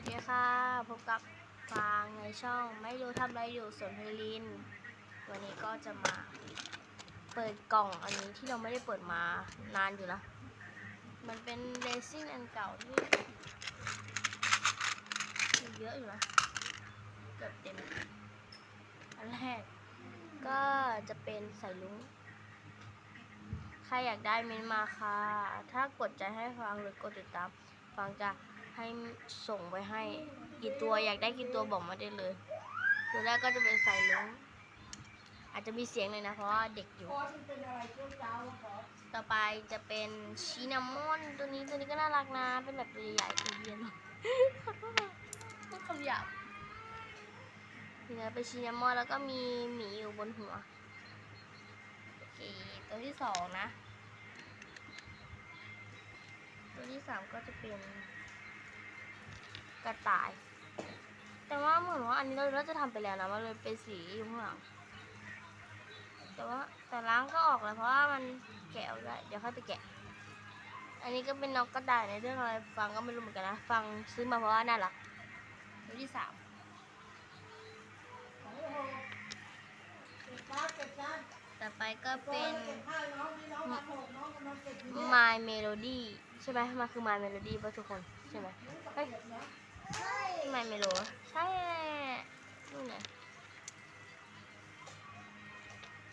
วัสดีค่ะ พบกับฟางในช่องไม่รู้ทำอะไรอยู่สวนเพลิน วันนี้ก็จะมาเปิดกล่องอันนี้ที่เราไม่ได้เปิดมานานอยู่นะ มันเป็นเรซินอันเก่าที่เยอะอยู่นะ เกือบเต็ม อันแรก ก็จะเป็นใส่ลุงใครอยากได้เมนมาค่ะ ถ้ากดใจให้ฟังหรือกดติดตาม ฟังจะ ให้ส่งไปให้กี่ตัวอยากได้กี่ตัวบอกมาได้เลย ตัวแรกก็จะเป็นใส่ลุงอาจจะมีเสียงเลยนะเพราะว่าเด็กอยู่ต่อไปจะเป็นชินามอนตัวนี้ตัวนี้ก็น่ารักนะ เป็นแบบตัวใหญ่ตัวเย็นขอโทษนะพูดคำหยาบนี่นะเป็นชินามอนแล้วก็มีหมีอยู่บนหัวโอเคตัวที่สองนะ ตัวที่สามก็จะเป็น ระต่าย แต่ว่าเหมือนว่าอันนี้เราเราจะทำไปแล้วนะมันเลยเป็นสีอยู่ข้างหลังแต่ว่าแต่ล้างก็ออกแล้วเพราะว่ามันแกะออกได้เดี๋ยวค่อยไปแกะ อันนี้ก็เป็นนกกระต่ายในเรื่องอะไรฟังก็ไม่รู้เหมือนกันนะ ฟังซื้อมาเพราะว่าน่ารักตัวที่สามต่อไปก็เป็น My Melody ใช่ไหมมันคือ My Melody ป่ะทุกคน ใช่ไหม เฮ้ย My Melo ใช่นู่นน่ะ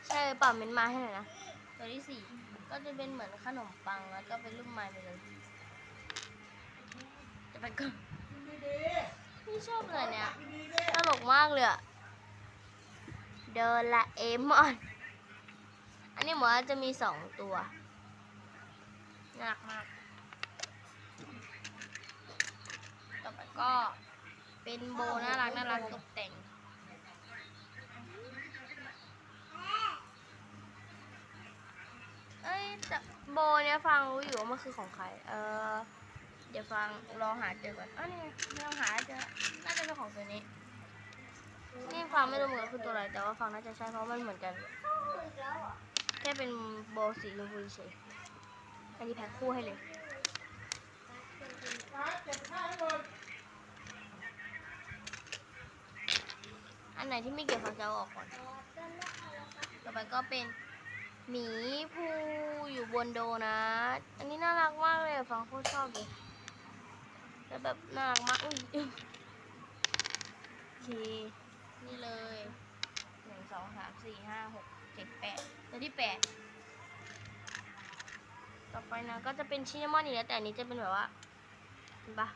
ใช่เปล่าเม้นมาให้หน่อยนะ ตัวที่สี่ก็จะเป็นเหมือนขนมปังแล้วก็เป็นรูป My Melody จะไปก่อนนี่ชอบเลยเนี่ยตลกมากเลยอะเดลาเอมอน อันนี้หมอจะมีสองตัวน่ารักมาก ต่อไปก็ เป็นโบน่ารักน่ารักตกแต่ง เอ้ยแต่โบเนี่ยฟังรู้อยู่ว่ามันคือของใคร เออ เดี๋ยวฟังลองหาเจอก่อนอ๋อนี่ไงลองหาเจอ น่าจะเป็นของตัวนี้ นี่ฟังไม่รู้เหมือนกันคือตัวอะไร แต่ว่าฟังน่าจะใช่เพราะมันเหมือนกัน แค่เป็นโบสีชมพูเฉยอันนี้แพ็คคู่ให้เลย อัน ไหนที่ไม่เกี่ยวฟังจะเอาออกก่อน ต่อไปก็เป็นหมีภูอยู่บนโดนะอันนี้น่ารักมากเลยฟังโคตรชอบเลยแล้วแบบน่ารักมากอุ้ยโอเคนี่เลยหนึ่งสองสามสี่ห้าหกเจ็ดแปดตัวที่แปดต่อไปนะก็จะเป็นชินามอนอีกแล้วแต่อันนี้จะเป็นแบบว่าเห็นปะ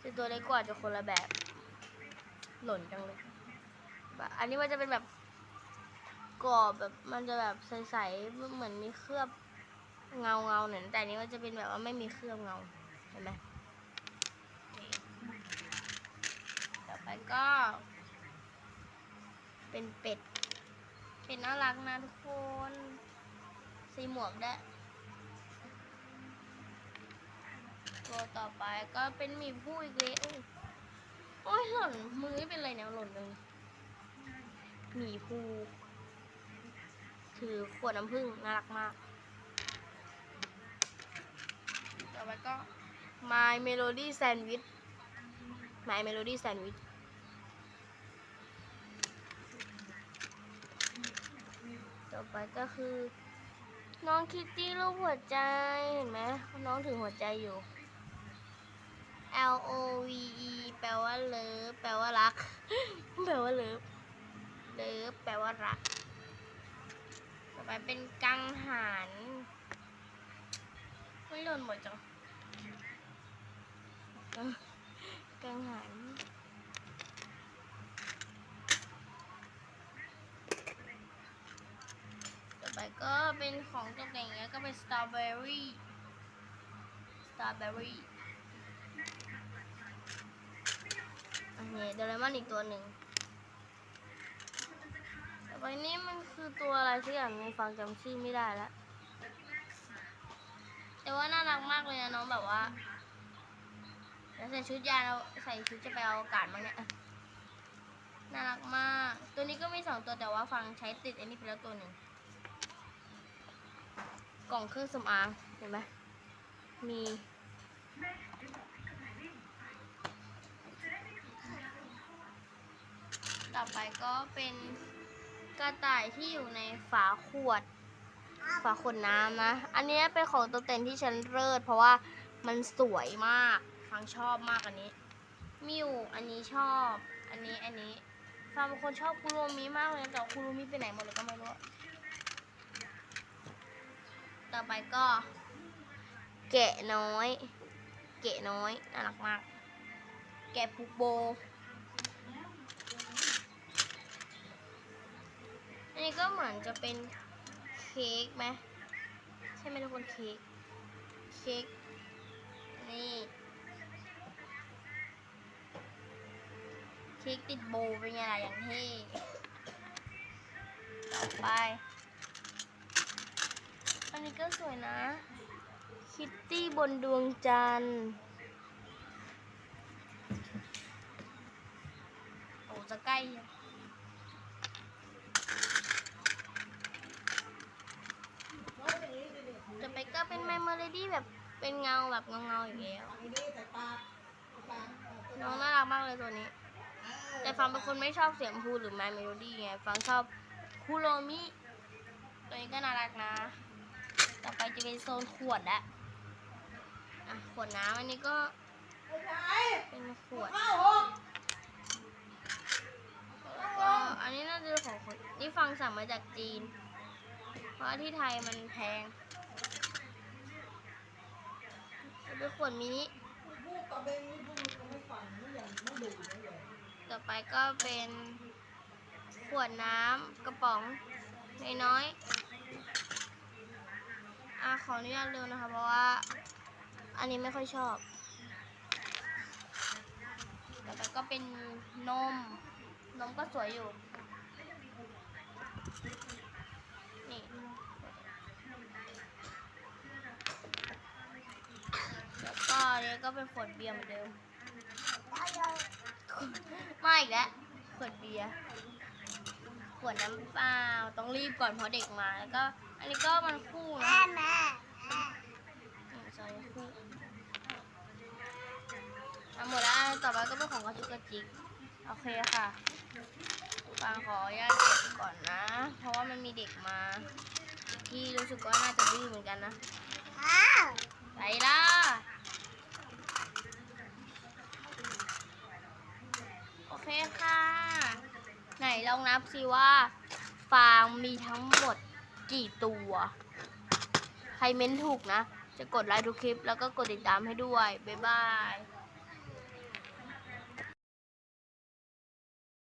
คือตัวเล็กกว่าจะคนละแบบ หล่นจังเลย อันนี้มันจะเป็นแบบกรอบแบบมันจะแบบใสๆเหมือนมีเคลือบเงาเงาหน่อยนแต่อันนี้มันจะเป็นแบบว่าไม่มีเคลือบเงาเห็นไหมต่อไปก็ เป็นเป็ด เป็ดน่ารักนะทุกคนสีหมวกได้วยตัวต่อไปก็เป็นหมีผู้อีกเลยโอ้ยโอ้ยหล่นมือไม่เป็นไรเนี่ยหล่นเลย หมีภูถือขวดน้ำผึ้งน่ารักมาก ต่อไปก็ My Melody Sandwich My Melody Sandwich ต่อไปก็คือ น้องคิตตี้รูปหัวใจ เห็นไหมน้องถือหัวใจอยู่ L O V E แปลว่าเลิฟแปลว่ารัก แปลว่าเลิฟ เลิฟแปลว่ารัก ต่อไปเป็นกังหันไม่หล่นหมดจังกังหันต่อไปก็เป็นของตกแต่งอย่างเงี้ยก็เป็นสตรอเบอรี่สตรอเบอรี่อันนี้โดเรมอนอีกตัวหนึ่ง ไปนี่มันคือตัวอะไรสักอย่างในฟังจำชื่อไม่ได้แล้วแต่ว่าน่ารักมากเลยนะน้องแบบว่าแล้วใส่ชุดยาแล้วใส่ชุดจะไปเอาอากาศมั้งเนี่ยน่ารักมาก ตัวนี้ก็มีสองตัวแต่ว่าฟังใช้ติดอันนี้ไปแล้วตัวหนึ่งกล่องเครื่องสำอางเห็นไหมมีต่อไปก็เป็น กระต่ายที่อยู่ในฝาขวด ฝาขวดน้ำนะ อันนี้เป็นของตกแต่งที่ฉันเลิศเพราะว่ามันสวยมาก ฟังชอบมากอันนี้ มิวอันนี้ชอบ อันนี้อันนี้ฟังเป็นคนชอบคุโรมิมากเลยแต่คุโรมิไปไหนหมดเลยก็ไม่รู้ ต่อไปก็ แกะน้อย แกะน้อยน่ารักมาก แกะผูกโบ อันนี้ก็ เป็นเค้กไหมใช่ไหมทุกคนเค้กเค้กนี่เค้กติดโบเป็นไงล่ะอย่างเท่ต่อไปอันนี้ก็สวยนะ คิตตี้บนดวงจันทร์โอ้จะใกล้ยังจะ ไปก็เป็นแมมโมเรดี้แบบเป็นเงาแบบเงาๆอย่างเงี้ยน้องน่ารักมากเลยตัวนี้ แต่ฟังเป็นคนไม่ชอบเสียงพูหรือแมมโมเรดี้ไงฟังชอบคุโรมิตัวนี้ก็น่ารักนะ ต่อไปจะเป็นโซนขวดแล้วอะขวดน้ำอันนี้ก็เป็นขวดก็อันนี้น่าจะของคนนี่ฟังสั่งมาจากจีน เพราะที่ไทยมันแพง เป็นขวดมินิต่อไปก็เป็นขวดน้ำกระป๋องน้อยๆอะขออนุญาตเร็วนะคะ เพราะว่า อันนี้ไม่ค่อยชอบ ต่อไปก็เป็นนม นมก็สวยอยู่ นี่ แล้วก็ อันนี้ก็เป็นขวดเบียร์เหมือนเดิมไม่อีกแล้วขวดเบียร์ขวดน้ำเปล่าต้องรีบก่อนเพราะเด็กมาแล้วก็ อันนี้ก็มันคู่นะอืมใช่คู่อะหมดแล้วอันต่อไปก็เป็นของกระจุกกระจิกโอเคค่ะฟังขออนุญาตเก็บก่อนนะ เพราะว่ามันมีเด็กมา ที่รู้สึกว่าน่าจะดื้อเหมือนกันนะไปล่ะ โอ เคค่ะ ไหนลองนับสิว่าฟางมีทั้งหมดกี่ตัว ใครเม้นถูกนะ จะกดไลค์ทุกคลิปแล้วก็กดติดตามให้ด้วย บ๊ายบาย